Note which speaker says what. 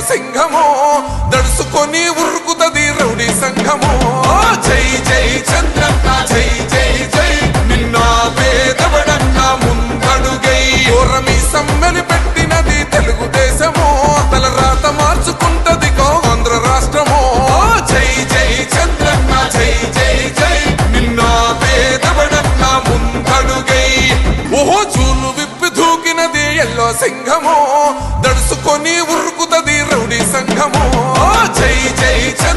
Speaker 1: సింహము దడుసుకొని ఉరుకుతది రౌడీ సంఘము. జై జై చంద్రన్న జై జై జై. నిన్న పేదవడన్న ముందడుగై. ఓరమి సమ్మెలి పెట్టినది తెలుగుదేశము తల రాత మార్చుకుంటది ఆంధ్ర రాష్ట్రము. జై జై చంద్రన్న జై జై జై. నిన్న పేదవడన్న ముందడుగై. ఓహో చూలు విప్పి దూకినది ఎల్లో సింహము కొని ఉరుకుతది రౌడి సంఘము. జై జై జై